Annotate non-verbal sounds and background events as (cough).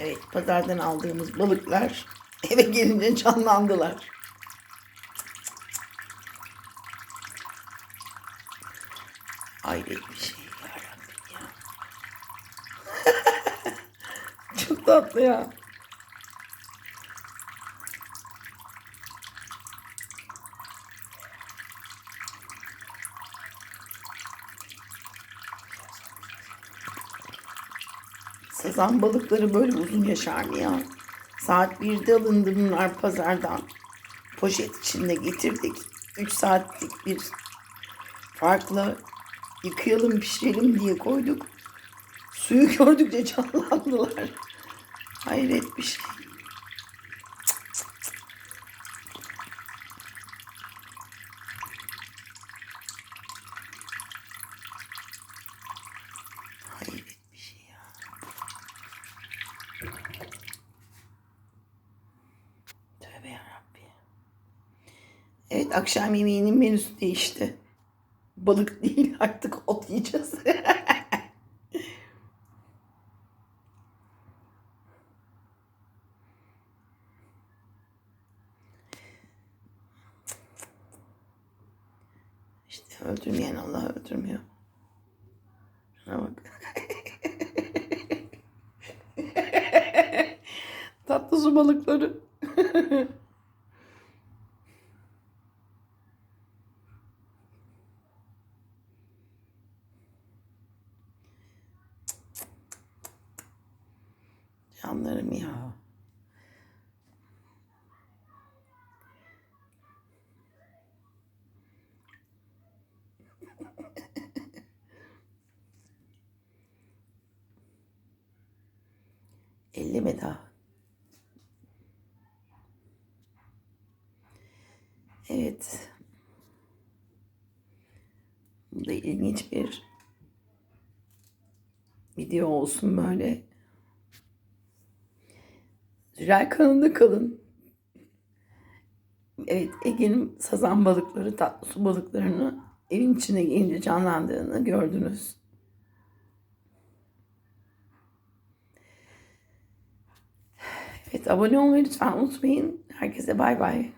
Evet pazardan aldığımız balıklar eve gelince canlandılar. Hayret bir şey yarabbim ya. (laughs) Çok tatlı ya. Sazan balıkları böyle uzun yaşar mı ya? Saat 1'de alındı bunlar pazardan. Poşet içinde getirdik. 3 saatlik bir farkla yıkayalım pişirelim diye koyduk. Suyu (laughs) gördükçe canlandılar. Hayret bir şey. Tövbe yarabbim. Evet akşam yemeğinin menüsü değişti. Balık (laughs) değil artık ot yiyeceğiz. (laughs) İşte öldürmeyen Allah öldürmüyor. Şuna bak. (laughs) Tatlı su balıkları. Canlarım ya. Elleme daha. Evet. Bu da ilginç bir video olsun böyle. Zürel kanalında kalın. Evet Ege'nin sazan balıkları, tatlı su balıklarını evin içine gelince canlandığını gördünüz. Evet abone olmayı lütfen unutmayın. Herkese bay bay.